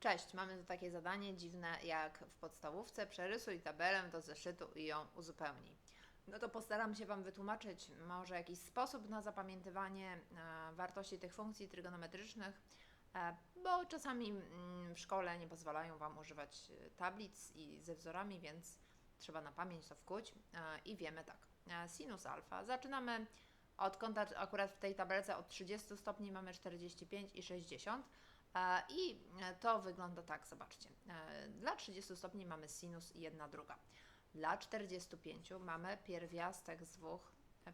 Cześć, mamy tu takie zadanie dziwne jak w podstawówce. Przerysuj tabelę do zeszytu i ją uzupełnij. No to postaram się Wam wytłumaczyć może jakiś sposób na zapamiętywanie e, wartości tych funkcji trygonometrycznych, e, bo czasami mm, w szkole nie pozwalają Wam używać e, tablic i ze wzorami, więc trzeba na pamięć to wkuć i wiemy tak. Sinus alfa. Zaczynamy od kąta, akurat w tej tabelce od 30 stopni mamy 45 i 60. E, I to wygląda tak, zobaczcie. E, Dla 30 stopni mamy sinus i jedna druga. Dla 45 mamy pierwiastek z 2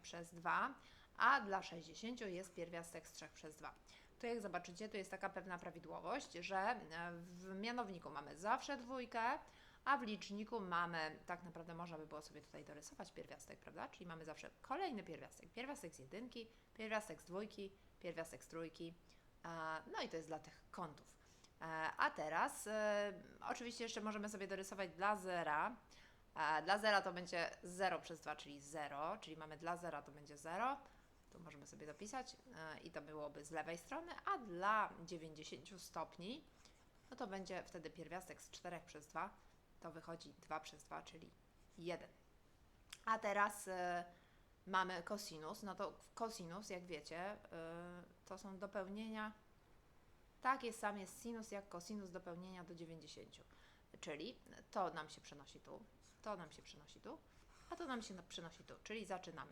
przez 2, a dla 60 jest pierwiastek z 3 przez 2. To jak zobaczycie, to jest taka pewna prawidłowość, że e, w mianowniku mamy zawsze dwójkę, a w liczniku mamy, tak naprawdę można by było sobie tutaj dorysować pierwiastek, prawda? Czyli mamy zawsze kolejny pierwiastek. Pierwiastek z jedynki, pierwiastek z dwójki, pierwiastek z trójki. No i to jest dla tych kątów. E, A teraz e, oczywiście jeszcze możemy sobie dorysować dla zera. E, Dla zera to będzie 0 przez 2, czyli 0, czyli mamy dla zera to będzie 0. Tu możemy sobie dopisać i to byłoby z lewej strony, a dla 90 stopni no to będzie wtedy pierwiastek z 4 przez 2, to wychodzi 2 przez 2, czyli 1. A teraz mamy kosinus, no to kosinus, jak wiecie, e, to są dopełnienia takie same jest sinus jak kosinus dopełnienia do 90. Czyli to nam się przenosi tu, to nam się przenosi tu, a to nam się przenosi tu. Czyli zaczynamy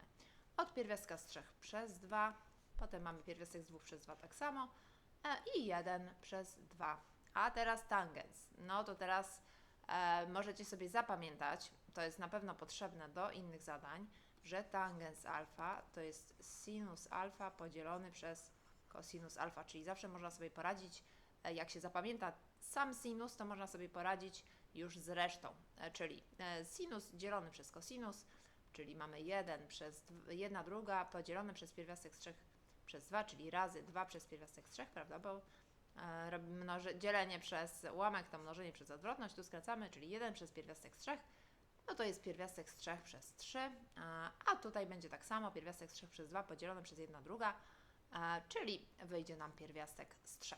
od pierwiastka z 3 przez 2, potem mamy pierwiastek z 2 przez 2 tak samo e, i 1 przez 2. A teraz tangens. No to teraz e, możecie sobie zapamiętać, to jest na pewno potrzebne do innych zadań, że tangens alfa to jest sinus alfa podzielony przez cosinus alfa, czyli zawsze można sobie poradzić, e, jak się zapamięta sam sinus, to można sobie poradzić już z resztą, E, czyli e, sinus dzielony przez cosinus, czyli mamy 1 przez 1 druga podzielone przez pierwiastek z 3 przez 2, czyli razy 2 przez pierwiastek z 3, prawda, bo robimy dzielenie przez ułamek, to mnożenie przez odwrotność, tu skracamy, czyli 1 przez pierwiastek z 3, no to jest pierwiastek z 3 przez 3, a, tutaj będzie tak samo, pierwiastek z 3 przez 2 podzielone przez 1 druga, czyli wyjdzie nam pierwiastek z 3.